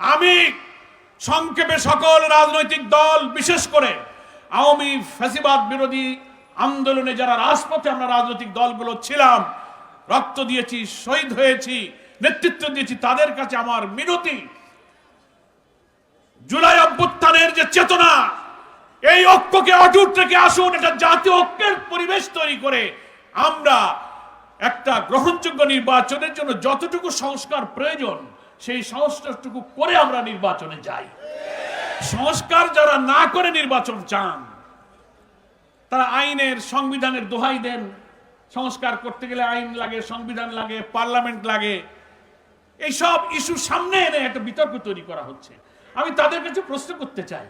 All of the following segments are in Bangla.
আমি সংক্ষেপে সকল রাজনৈতিক দল, বিশেষ করে আওয়ামী ফ্যাসিবাদ বিরোধী আন্দোলনে যারা রাজপথে আমরা রাজনৈতিক দলগুলো ছিলাম, রক্ত দিয়েছি, শহীদ হয়েছি, নেতৃত্ব দিয়েছি, তাদের কাছে আমার মিনতি। জুলাই অভ্যুত্থানের যে চেতনা, এই ঐক্যকে অটুট রেখে আসুন, এটা জাতীয় ঐক্যের পরিবেশ তৈরি করে আমরা একটা গ্রহণযোগ্য নির্বাচনের জন্য যতটুকু সংস্কার প্রয়োজন সেই সংস্কারটুকু করে আমরা নির্বাচনে যাই। সংস্কার যারা না করে নির্বাচন চান, তারা আইনের সংবিধানের দোহাই দেন। সংস্কার করতে গেলে আইন লাগে, সংবিধান লাগে, পার্লামেন্ট লাগে। এইসব ইস্যু সামনে এনে একটা বিতর্ক তৈরি করা হচ্ছে। আমি তাদের কাছে প্রশ্ন করতে চাই।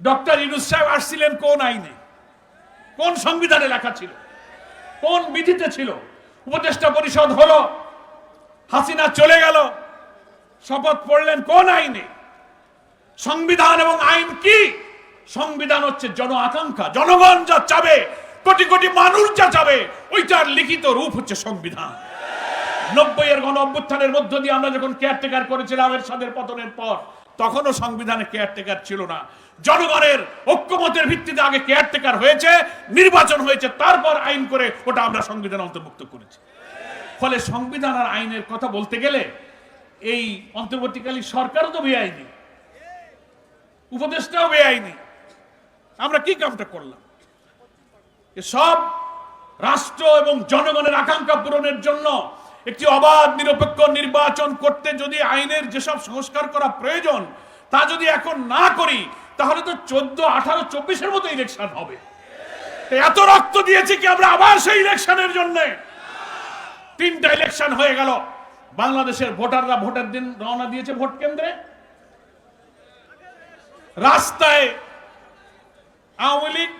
ডক্টর ইনুস সাহেব আসছিলেন কোন আইনে? কোন সংবিধানে লেখা ছিল? কোন বিধিতে ছিল? উপদেষ্টা পরিষদ হলো হাসিনা চলে গেল। শপথ পড়লেন কোন আইনে? সংবিধান এবং আইন কি? সংবিধান হচ্ছে জন আকাঙ্ক্ষা। জনগণ যা চাবে, কোটি কোটি মানুষ যা চাবে, ওইটার লিখিত রূপ হচ্ছে সংবিধান। নব্বই এর গণ অভ্যুত্থানের মধ্য দিয়ে আমরা যখন কেয়ারটেকার করেছিলাম এরশাদের পতনের পর, তখনও সংবিধানে কেয়ারটেকার ছিল না। জনগণের ঐক্যমতের ভিত্তিতে আগে কেয়ারটেকার হয়েছে, নির্বাচন হয়েছে, তারপর আইন করে ওটা আমরা সংবিধান অন্তর্ভুক্ত করেছি। ফলে সংবিধান আর আইনের কথা বলতে গেলে এই অন্তর্বর্তীকালীন সরকারও তো বেআইনি। উপদেষ্টাও বেআইনি। আমরা কি কামটা করলাম? সব রাষ্ট্র এবং জনগণের আকাঙ্ক্ষা পূরণের জন্য একটি অবাধ, নিরপেক্ষ নির্বাচন করতে যদি আইনের যেসব সংস্কার করা প্রয়োজন, তা যদি এখন না করি, তাহলে তো চোদ্দ, আঠারো, চব্বিশের মতো ইলেকশন হবে। এত রক্ত দিয়েছি কি আমরা আবার সেই ইলেকশনের জন্য? তিনটা ইলেকশন হয়ে গেল। বাংলাদেশের ভোটাররা ভোটের দিন রওনা দিয়েছে ভোট কেন্দ্রে। রাস্তায় Awami League,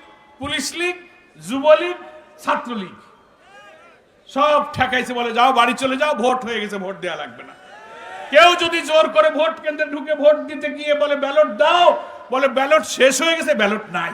police League, Jubo League, Chhatra League. সব ঠেকাইছে বলে, যাও বাড়ি চলে যাও, ভোট হয়ে গেছে, ভোট দেওয়া লাগবে না। কেউ যদি জোর করে ভোট কেন্দ্রে ঢুকে ভোট দিতে গিয়ে বলে, ব্যালট দাও, বলে, ব্যালট শেষ হয়ে গেছে, ব্যালট নাই।